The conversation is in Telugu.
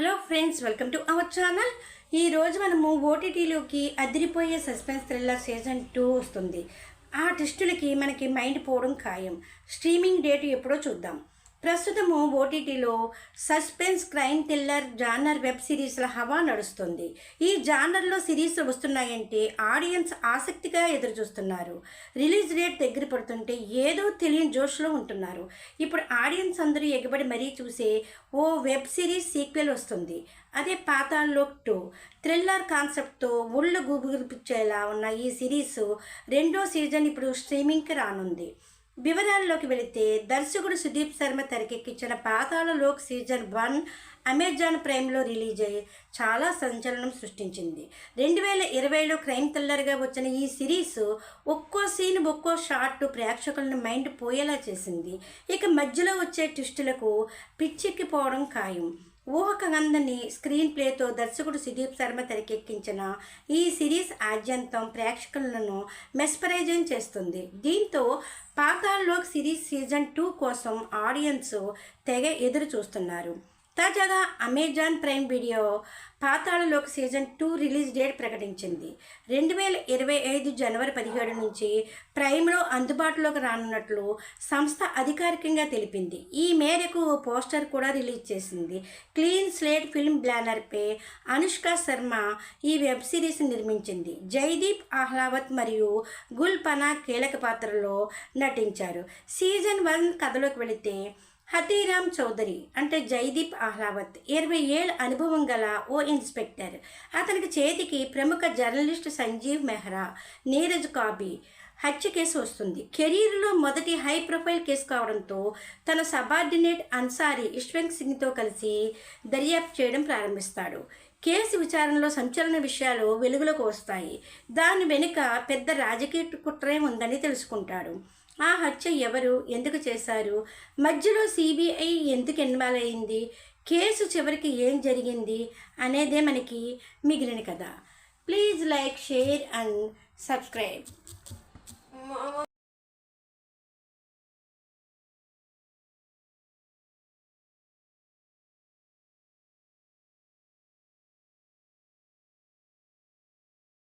Hello friends welcome to our channel. ఈరోజు మనము ఓటీటీలోకి అదిరిపోయే సస్పెన్స్ థ్రిల్లర్ సీజన్ టూ వస్తుంది. ఆ టెస్టులకి మనకి మైండ్ పోవడం ఖాయం. స్ట్రీమింగ్ డేట్ ఎప్పుడో చూద్దాం. ప్రస్తుతము ఓటీటీలో suspense crime thriller genre web సిరీస్ల హవా నడుస్తుంది. ఈ జానర్లో సిరీస్ వస్తున్నాయంటే ఆడియన్స్ ఆసక్తిగా ఎదురు చూస్తున్నారు రిలీజ్ డేట్ దగ్గర పడుతుంటే ఏదో తెలియని జోష్లో ఉంటున్నారు. ఇప్పుడు ఆడియన్స్ అందరూ ఎగబడి మరీ చూసే ఓ వెబ్ సిరీస్ సీక్వెల్ వస్తుంది. అదే పాతాల్లోక్ టూ. థ్రిల్లర్ కాన్సెప్ట్తో ఒళ్ళు గుబుగురిపించేలా ఉన్న ఈ సిరీస్ రెండో సీజన్ ఇప్పుడు స్ట్రీమింగ్కి రానుంది. వివరాల్లోకి వెళితే దర్శకుడు సుదీప్ శర్మ తెరకెక్కించిన Paatal Lok season one Amazon ప్రైమ్లో release అయ్యి చాలా సంచలనం సృష్టించింది. రెండు వేల ఇరవైలో క్రైమ్ థ్రిల్లర్గా వచ్చిన ఈ సిరీస్ ఒక్కో సీన్ ఒక్కో షాట్ ప్రేక్షకులను మైండ్ పోయేలా చేసింది. ఇక మధ్యలో వచ్చే ట్విస్టులకు పిచ్చెక్కిపోవడం ఖాయం. ఊహకందని స్క్రీన్ ప్లేతో దర్శకుడు సుదీప్ శర్మ తెరకెక్కించిన ఈ సిరీస్ ఆద్యంతం ప్రేక్షకులను మెస్పరైజం చేస్తుంది. దీంతో పాతాల్లోక్ సిరీస్ సీజన్ టూ కోసం ఆడియన్స్ తెగ ఎదురు చూస్తున్నారు తాజాగా Amazon Prime Video Paatal Lok season two release date ప్రకటించింది. రెండు వేల ఇరవై ఐదు జనవరి పదిహేడు నుంచి ప్రైమ్లో అందుబాటులోకి రానున్నట్లు సంస్థ అధికారికంగా తెలిపింది. ఈ మేరకు ఓ పోస్టర్ కూడా రిలీజ్ చేసింది. క్లీన్ స్లేట్ ఫిల్మ్ బ్యానర్పై అనుష్క శర్మ ఈ వెబ్ సిరీస్ నిర్మించింది. జైదీప్ ఆహ్లావత్ మరియు గుల్ పనా కీలక పాత్రలో నటించారు. సీజన్ వన్ కథలోకి వెళితే హతీరామ్ చౌదరి అంటే జైదీప్ ఆహ్లావత్ ఇరవై ఏళ్ళ అనుభవం గల ఓ ఇన్స్పెక్టర్. అతనికి చేతికి ప్రముఖ జర్నలిస్ట్ సంజీవ్ మెహ్రా నీరజ్ కాబీ హత్య కేసు వస్తుంది. కెరీర్లో మొదటి హై ప్రొఫైల్ కేసు కావడంతో తన సబార్డినేట్ అన్సారీ యశ్వంత్ సింగ్తో కలిసి దర్యాప్తు చేయడం ప్రారంభిస్తాడు. కేసు విచారణలో సంచలన విషయాలు వెలుగులోకి వస్తాయి. దాని వెనుక పెద్ద రాజకీయ కుట్రే ఉందని తెలుసుకుంటాడు. ఆ హత్య ఎవరు? ఎందుకు చేశారు? మధ్యలో సిబిఐ ఎందుకు ఇన్వాల్వ్ అయింది కేసు చివరికి ఏం జరిగింది? అనేదే మనకి మిగిలిన కథ. Please like share and subscribe.